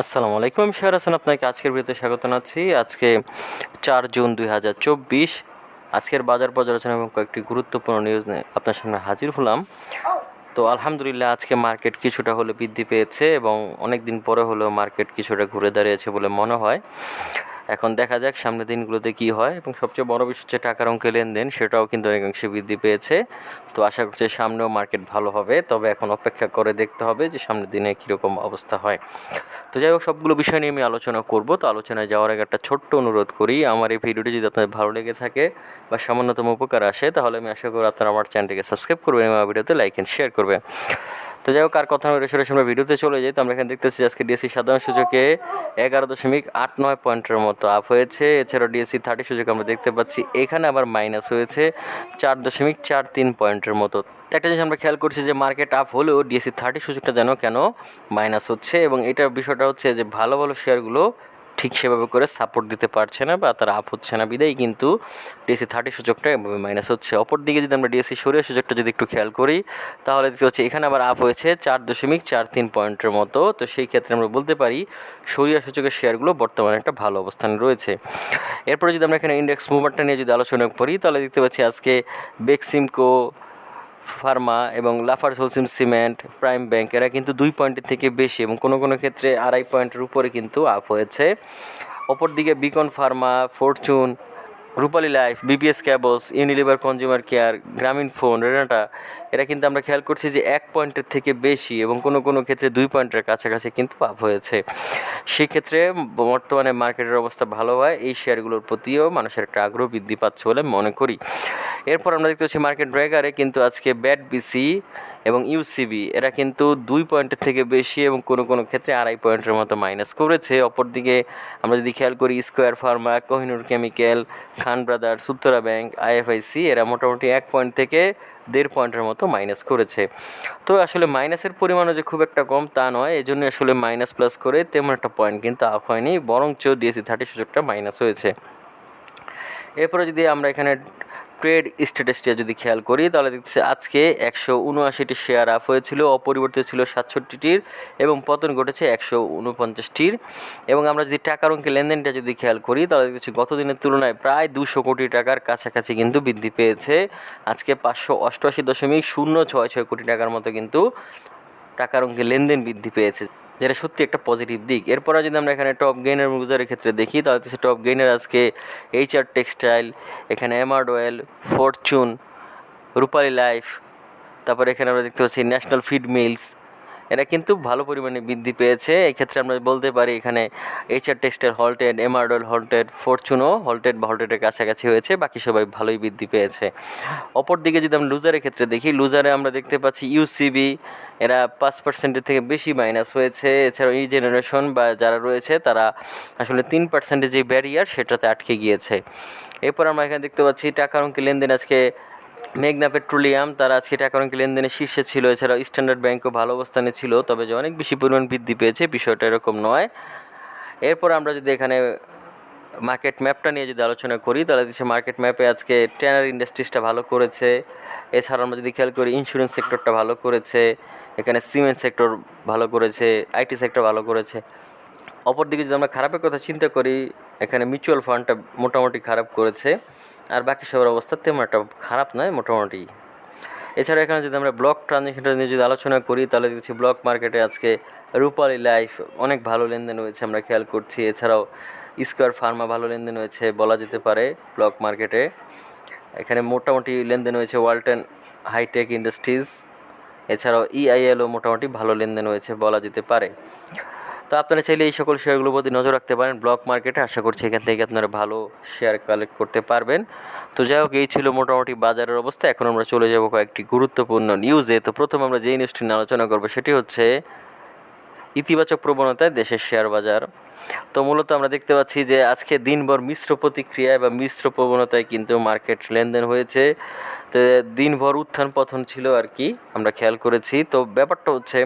আসসালামু আলাইকুম আমি শেয়ার হাসান আপনাকে আজকের ভিডিওতে স্বাগত জানাচ্ছি। আজকে চার জুন দুই হাজার চব্বিশ। আজকের বাজার পর্যালোচনা এবং কয়েকটি গুরুত্বপূর্ণ নিউজ নিয়ে আপনার সামনে হাজির হলাম। তো আলহামদুলিল্লাহ, আজকে মার্কেট কিছুটা হলে বৃদ্ধি পেয়েছে এবং অনেক দিন পরে হলেও মার্কেট কিছুটা ঘুরে দাঁড়িয়েছে বলে মনে হয়। এখন দেখা যাক সামনের দিনগুলোতে কী হয়। এবং সবচেয়ে বড় বিষয় হচ্ছে টাকার অঙ্কে লেনদেন, সেটাও কিন্তু অনেকাংশে বৃদ্ধি পেয়েছে। তো আশা করছি সামনেও মার্কেট ভালো হবে। তবে এখন অপেক্ষা করে দেখতে হবে যে সামনের দিনে কীরকম অবস্থা হয়। তো যাই হোক, সবগুলো বিষয় নিয়ে আমি আলোচনা করব। তো আলোচনায় যাওয়ার আগে একটা ছোট্ট অনুরোধ করি। আমার এই ভিডিওটি যদি আপনাদের ভালো লেগে থাকে বা সামান্যতম উপকার আসে, তাহলে আমি আশা করি আপনারা আমার চ্যানেলটিকে সাবস্ক্রাইব করবেন এবং ভিডিওতে লাইক অ্যান্ড শেয়ার করবেন। তো যাই হোক, আর কথা নয় সরাসরি আমরা ভিডিওতে চলে যাই। তো আমরা এখানে দেখতেছি আজকে ডিএসসি সাধারণ সূচকে এগারো দশমিক আট নয় পয়েন্টের মতো আপ হয়েছে। এছাড়াও ডিএসসি থার্টি সূচক আমরা দেখতে পাচ্ছি, এখানে আবার মাইনাস হয়েছে চার দশমিক চার তিন পয়েন্টের মতো। একটা জিনিস আমরা খেয়াল করছি যে মার্কেট আপ হলেও ডিএসসি থার্টি সূচকটা যেন কেন মাইনাস হচ্ছে এবং এটার বিষয়টা হচ্ছে যে ভালো ভালো শেয়ারগুলো ঠিক সেভাবে করে সাপোর্ট দিতে পারছে না বা তারা আপ হচ্ছে না। বিদায় কিন্তু ডিএসসি থার্টি সূচকটা এভাবে মাইনাস হচ্ছে। অপর দিকে যদি আমরা ডিএসসি সরিয়ে সূচকটা যদি একটু খেয়াল করি, তাহলে দেখতে হচ্ছে এখানে আবার আপ হয়েছে চার দশমিক চার তিন পয়েন্টের মতো। তো সেই ক্ষেত্রে আমরা বলতে পারি, সরিয়া সূচকের শেয়ারগুলো বর্তমানে একটা ভালো অবস্থানে রয়েছে। এরপরে যদি আমরা এখানে ইন্ডেক্স মুভমেন্টটা নিয়ে যদি আলোচনা করি, তাহলে দেখতে পাচ্ছি আজকে বেক্সিমকো ফার্মা এবং Lafarge Holcim cement, prime bank, এরা কিন্তু দুই পয়েন্টের থেকে বেশি এবং কোনো কোনো ক্ষেত্রে আড়াই পয়েন্টের উপরে কিন্তু আপ হয়েছে। অপরদিকে Beacon pharma, Fortune Rupali life BPS cables Unilever consumer care Grameen phone Renata এরা কিন্তু আমরা খেয়াল করছি যে এক পয়েন্টের থেকে বেশি এবং কোনো কোনো ক্ষেত্রে দুই পয়েন্টের কাছাকাছি কিন্তু আপ হয়েছে। সেক্ষেত্রে বর্তমানে মার্কেটের অবস্থা ভালো হয়, এই শেয়ারগুলোর প্রতিও মানুষের একটা আগ্রহ বৃদ্ধি পাচ্ছে বলে মনে করি। এরপর আমরা দেখতে পাচ্ছি মার্কেট ড্র্যাগারে কিন্তু আজকে ব্যাট বিসি এবং ইউসিবি এরা কিন্তু দুই পয়েন্টের থেকে বেশি এবং কোনো কোনো ক্ষেত্রে আড়াই পয়েন্টের মতো মাইনাস করেছে। অপরদিকে আমরা যদি খেয়াল করি square pharma Kohinoor chemical Khan brothers Uttara bank IFIC এরা মোটামুটি এক পয়েন্ট থেকে দেড় পয়েন্টের মতো মাইনাস করেছে। তো আসলে মাইনাসের পরিমাণও যে খুব একটা কম তা নয় এই জন্য আসলে মাইনাস প্লাস করে তেমন একটা পয়েন্ট কিন্তু আপ হয়নি, বরঞ্চ ডিএসসি থার্টি সুযোগটা মাইনাস হয়েছে। এরপরে যদি আমরা এখানে ট্রেড স্ট্যাটাসটা যদি খেয়াল করি, তাহলে দেখছি আজকে একশো উনআশিটি শেয়ার আপ হয়েছিল, অপরিবর্তিত ছিল সাতষট্টিটির এবং পতন ঘটেছে একশো উনপঞ্চাশটির। এবং আমরা যদি টাকার অঙ্কে লেনদেনটা যদি খেয়াল করি, তাহলে দেখছি গত দিনের তুলনায় প্রায় দুশো কোটি টাকার কাছাকাছি কিন্তু বৃদ্ধি পেয়েছে। আজকে পাঁচশো অষ্টআশি দশমিক শূন্য ছয় ছয় কোটি টাকার মতো কিন্তু টাকার অঙ্কে লেনদেন বৃদ্ধি পেয়েছে। যেটা সত্যি একটা পজিটিভ দিক। এরপরে যদি আমরা এখানে টপ গেইনের ইউজারের ক্ষেত্রে দেখি, তাহলে হচ্ছে টপ গেইনের আজকে এইচআর টেক্সটাইল এখানে Emerald oil Fortune Rupali life তারপরে এখানে আমরা দেখতে পাচ্ছি ন্যাশনাল ফিড মিলস এরা কিন্তু ভালো পরিমাণে বৃদ্ধি পেয়েছে। এই ক্ষেত্রে আমরা বলতে পারি এখানে HR textile halted Emerald oil halted ফরচুনও halted বা হল্টেডের কাছাকাছি হয়েছে। বাকি সবাই ভালোই বৃদ্ধি পেয়েছে। অপরদিকে যদি আমরা লুজারের ক্ষেত্রে দেখি লুজারে আমরা দেখতে পাচ্ছি ইউসিবি এরা পাঁচ পার্সেন্টের থেকে বেশি মাইনাস হয়েছে। এছাড়াও এই জেনারেশন বা যারা রয়েছে, তারা আসলে তিন পার্সেন্টের যে ব্যারিয়ার সেটাতে আটকে গিয়েছে। এরপর আমরা এখানে দেখতে পাচ্ছি টাকার অঙ্কে লেনদেন আজকে মেঘনা পেট্রোলিয়াম, তারা আজকে অঙ্কে লেনদেনের শীর্ষে ছিল। এছাড়াও স্ট্যান্ডার্ড ব্যাংকও ভালো অবস্থানে ছিল, তবে যে অনেক বেশি পরিমাণ বৃদ্ধি পেয়েছে বিষয়টা এরকম নয়। এরপর আমরা যদি এখানে মার্কেট ম্যাপটা নিয়ে যদি আলোচনা করি, তাহলে দেখছি মার্কেট ম্যাপে আজকে ট্রেনার ইন্ডাস্ট্রিজটা ভালো করেছে। এছাড়া আমরা যদি খেয়াল করি ইন্স্যুরেন্স সেক্টরটা ভালো করেছে, এখানে সিমেন্ট সেক্টর ভালো করেছে আইটি সেক্টর ভালো করেছে। অপরদিকে যদি আমরা খারাপের কথা চিন্তা করি, এখানে মিউচুয়াল ফান্ডটা মোটামুটি খারাপ করেছে। আর বাকি সবার অবস্থা তেমন একটা খারাপ নয়, মোটামুটি। এছাড়া এখানে যদি আমরা ব্লক ট্রানজেকশনটা নিয়ে যদি আলোচনা করি, তাহলে দেখছি ব্লক মার্কেটে আজকে রূপালী লাইফ অনেক ভালো লেনদেন হয়েছে, আমরা খেয়াল করছি। এছাড়াও স্কোয়ার ফার্মা ভালো লেনদেন হয়েছে, বলা যেতে পারে ব্লক মার্কেটে এখানে মোটামুটি লেনদেন হয়েছে ওয়ালটন হাইটেক ইন্ডাস্ট্রিজ এছাড়াও ইআইএলও মোটামুটি ভালো লেনদেন হয়েছে, বলা যেতে পারে। তো আপনারা চাইলে এই সকল শেয়ারগুলোর প্রতি নজর রাখতে পারেন। ব্লক মার্কেটে আশা করছি এখান থেকে আপনারা ভালো শেয়ার কালেক্ট করতে পারবেন। তো যাই হোক, এই ছিল মোটামুটি বাজারের অবস্থা। এখন আমরা চলে যাব কয়েকটি গুরুত্বপূর্ণ নিউজে তো প্রথম আমরা যেই নিউজটি নিয়ে আলোচনা করব, সেটি হচ্ছে ইতিবাচক প্রবণতায় দেশের শেয়ার বাজার। তো মূলত আমরা দেখতে পাচ্ছি যে আজকে দিনভর মিশ্র প্রতিক্রিয়ায় বা মিশ্র প্রবণতায় কিন্তু মার্কেট লেনদেন হয়েছে। তো দিনভর উত্থান পথন ছিল আর কি, আমরা খেয়াল করেছি। তো ব্যাপারটা হচ্ছে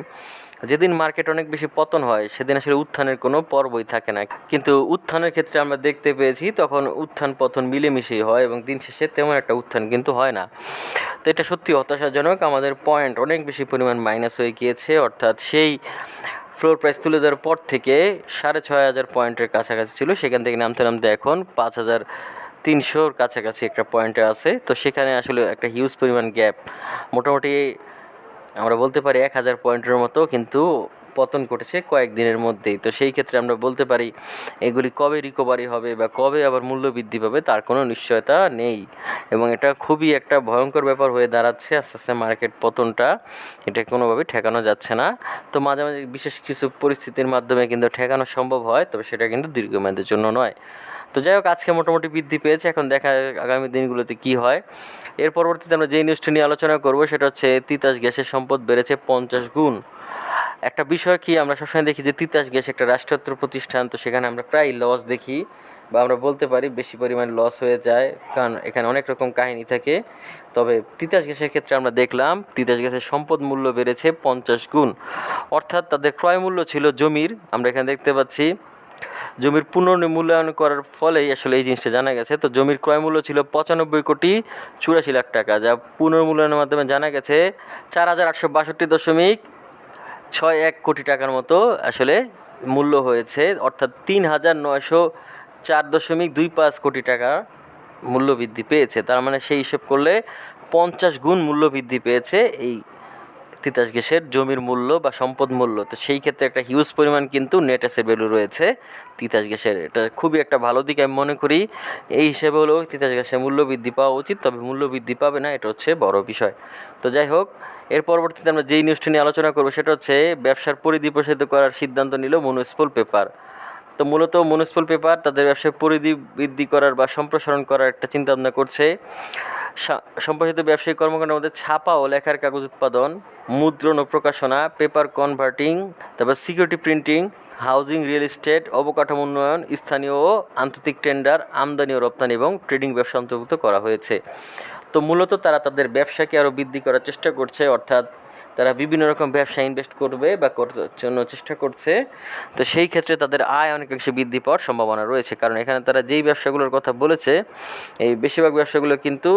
যেদিন মার্কেট অনেক বেশি পতন হয়, সেদিন আসলে উত্থানের কোনো পর্বই থাকে না। কিন্তু উত্থানের ক্ষেত্রে আমরা দেখতে পেয়েছি, তখন উত্থান পতন মিলেমিশেই হয় এবং দিন শেষে তেমন একটা উত্থান কিন্তু হয় না। তো এটা সত্যি হতাশাজনক, আমাদের পয়েন্ট অনেক বেশি পরিমাণ মাইনাস হয়ে গিয়েছে, অর্থাৎ সেই ফ্লোর প্রাইস তুলে দেওয়ার পর থেকে সাড়ে ছয় হাজার পয়েন্টের কাছাকাছি ছিল, সেখান থেকে নামতে নামতে এখন পাঁচ হাজার তিনশোর কাছাকাছি একটা পয়েন্টে আছে। তো সেখানে আসলে একটা হিউজ পরিমাণ গ্যাপ মোটামুটি আমরা বলতে পারি এক হাজার পয়েন্টের মতো কিন্তু পতন ঘটেছে কয়েকদিনের মধ্যেই। তো সেই ক্ষেত্রে আমরা বলতে পারি, এগুলি কবে রিকভারি হবে বা কবে আবার মূল্য বৃদ্ধি পাবে তার কোনো নিশ্চয়তা নেই। এবং এটা খুবই একটা ভয়ঙ্কর ব্যাপার হয়ে দাঁড়াচ্ছে আস্তে আস্তে মার্কেট পতনটা। এটা কোনোভাবেই ঠেকানো যাচ্ছে না। তো মাঝে মাঝে বিশেষ কিছু পরিস্থিতির মাধ্যমে কিন্তু ঠেকানো সম্ভব হয়, তবে সেটা কিন্তু দীর্ঘমেয়াদের জন্য নয়। তো যাই হোক, আজকে মোটামুটি বৃদ্ধি পেয়েছে, এখন দেখা আগামী দিনগুলোতে কি হয়। এর পরবর্তীতে আমরা যেই নিউজটি নিয়ে আলোচনা করব, সেটা হচ্ছে তিতাস গ্যাসের সম্পদ বেড়েছে পঞ্চাশ গুণ। একটা বিষয় কি, আমরা সবসময় দেখি যে তিতাস গ্যাস একটা রাষ্ট্রত্ব প্রতিষ্ঠান, তো সেখানে আমরা প্রায় লস দেখি বা আমরা বলতে পারি বেশি পরিমাণ লস হয়ে যায়, কারণ এখানে অনেক রকম কাহিনী থাকে। তবে তিতাস গ্যাসের ক্ষেত্রে আমরা দেখলাম, তিতাস গ্যাসের সম্পদ মূল্য বেড়েছে পঞ্চাশ গুণ। অর্থাৎ তাদের ক্রয় মূল্য ছিল জমির, আমরা এখানে দেখতে পাচ্ছি, জমির পুনর্মূল্যায়ন করার ফলেই আসলে এই জিনিসটা জানা গেছে। তো জমির ক্রয় মূল্য ছিল পঁচানব্বই কোটি চুরাশি লাখ টাকা, যা পুনর্মূল্যায়নের মাধ্যমে জানা গেছে চার হাজার আটশো বাষট্টি দশমিক ছয় এক কোটি টাকার মতো আসলে মূল্য হয়েছে, অর্থাৎ তিন হাজার নয়শো চার দশমিক দুই পাঁচ কোটি টাকা মূল্য বৃদ্ধি পেয়েছে। তার মানে সেই হিসেব করলে পঞ্চাশ গুণ মূল্য বৃদ্ধি পেয়েছে এই তিতাস গ্যাসের জমির মূল্য বা সম্পদ মূল্য। তো সেই ক্ষেত্রে একটা হিউজ পরিমাণ কিন্তু নেট অ্যাসেট ভ্যালু রয়েছে তিতাস গ্যাসের। এটা খুবই একটা ভালো দিক আমি মনে করি। এই হিসেবে হলেও তিতাস গ্যাসের মূল্য বৃদ্ধি পাওয়া উচিত, তবে মূল্য বৃদ্ধি পাবে না, এটা হচ্ছে বড় বিষয়। তো যাই হোক, এর পরবর্তীতে আমরা যেই নিউজটি নিয়ে আলোচনা করব সেটা হচ্ছে ব্যবসার পরিধি প্রসারিত করার সিদ্ধান্ত নিল মনুস্পল পেপার তো মূলত মিউনিসিপাল পেপার তাদের ব্যবসার পরিধি বৃদ্ধি করার বা সম্প্রসারণ করার একটা চিন্তাভাবনা করছে। সম্প্রসারিত ব্যবসায়িক কর্মকাণ্ডের মধ্যে ছাপা ও লেখার কাগজ উৎপাদন, মুদ্রণ ও প্রকাশনা, পেপার কনভার্টিং তারপর security printing housing real estate অবকাঠামো উন্নয়ন, স্থানীয় ও আন্তর্জাতিক টেন্ডার আমদানি ও রপ্তানি এবং ট্রেডিং ব্যবসা অন্তর্ভুক্ত করা হয়েছে। তো মূলত তারা তাদের ব্যবসাকে আরও বৃদ্ধি করার চেষ্টা করছে, অর্থাৎ তারা বিভিন্ন রকম ব্যবসা ইনভেস্ট করবে বা করার জন্য চেষ্টা করছে। তো সেই ক্ষেত্রে তাদের আয় অনেকাংশে বৃদ্ধি পাওয়ার সম্ভাবনা রয়েছে। কারণ এখানে তারা যেই ব্যবসাগুলোর কথা বলেছে, এই বেশিরভাগ ব্যবসাগুলো কিন্তু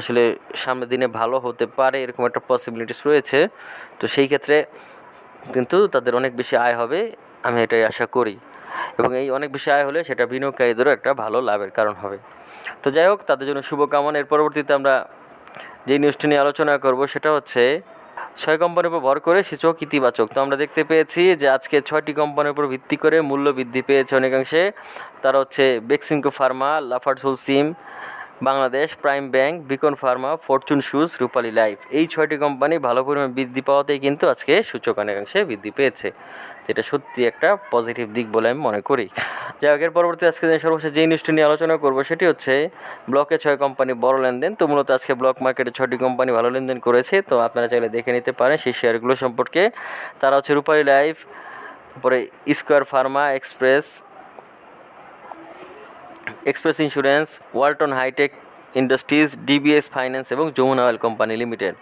আসলে সামনের দিনে ভালো হতে পারে, এরকম একটা পসিবিলিটিস রয়েছে। তো সেই ক্ষেত্রে কিন্তু তাদের অনেক বেশি আয় হবে, আমি এটাই আশা করি। এবং এই অনেক বেশি আয় হলে সেটা বিনিয়োগকারীদেরও একটা ভালো লাভের কারণ হবে। তো যাই হোক, তাদের জন্য শুভকামনা। এর পরবর্তীতে আমরা যে নিউজটি নিয়ে আলোচনা করব, সেটা হচ্ছে ছয় কোম্পানির উপর ভর করে সূচক ইতিবাচক। তো আমরা দেখতে পেয়েছি যে আজকে ছয়টি কোম্পানির উপর ভিত্তি করে মূল্য বৃদ্ধি পেয়েছে অনেকাংশে। তারা হচ্ছে বেক্সিমকো ফার্মা লাফার্সুল সিম Bangladesh prime bank, Beacon pharma, Fortune shoes, Rupali life. এই ছয়টি কোম্পানি ভালো পরিমাণ বৃদ্ধি পাওয়াতেই কিন্তু আজকে সূচক অনেকাংশে বৃদ্ধি পেয়েছে। যেটা সত্যি একটা পজিটিভ দিক বলে আমি মনে করি। যাই হোক, এর পরবর্তী আজকে সর্বশেষ যে নিউজটি নিয়ে আলোচনা করব, সেটি হচ্ছে ব্লকে ছয় কোম্পানি বড় লেনদেন। তো মূলত আজকে ব্লক মার্কেটে ছয়টি কোম্পানি ভালো লেনদেন করেছে। তো আপনারা চাইলে দেখে নিতে পারেন সেই শেয়ারগুলো সম্পর্কে। তারা হচ্ছে রূপালী লাইফ, তারপরে square pharma, express express insurance, Walton hi-tech industries, DBS finance এবং যমুনা অয়েল কোম্পানি লিমিটেড।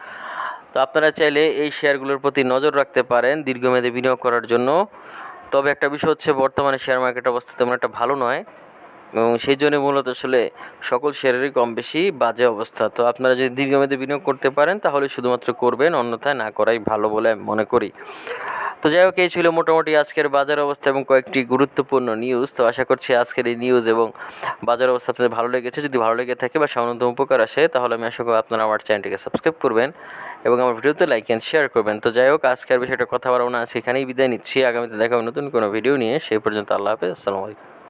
তো আপনারা চাইলে এই শেয়ারগুলোর প্রতি নজর রাখতে পারেন দীর্ঘমেয়াদে বিনিয়োগ করার জন্য। তবে একটা বিষয় হচ্ছে বর্তমানে শেয়ার মার্কেট অবস্থা তেমন একটা ভালো নয়। এবং সেই জন্য মূলত আসলে সকল শেয়ারেরই কম বেশি বাজে অবস্থা। তো আপনারা যদি দীর্ঘমেয়াদে বিনিয়োগ করতে পারেন, তাহলে শুধুমাত্র করবেন, অন্যথায় না করাই ভালো বলে আমি মনে করি। তো যাই হোক, এই ছিল মোটামুটি আজকের বাজার অবস্থা এবং কয়েকটি গুরুত্বপূর্ণ নিউজ তো আশা করছি আজকের এই নিউজ এবং বাজার অবস্থা আপনাদের ভালো লেগেছে। যদি ভালো লেগে থাকে বা সামান্য উপকার আসে, তাহলে আমি আশা করি আপনারা আমার চ্যানেলটিকে সাবস্ক্রাইব করবেন এবং আমার ভিডিওতে লাইক অ্যান্ড শেয়ার করবেন। তো যাই হোক আজকের বিষয়টা কথা বলব না, আজকে এখানেই বিদায় নিচ্ছি। আগামীতে দেখা হবে নতুন কোনো ভিডিও নিয়ে। সেই পর্যন্ত আল্লাহ হাফেজ। আসসালামু আলাইকুম।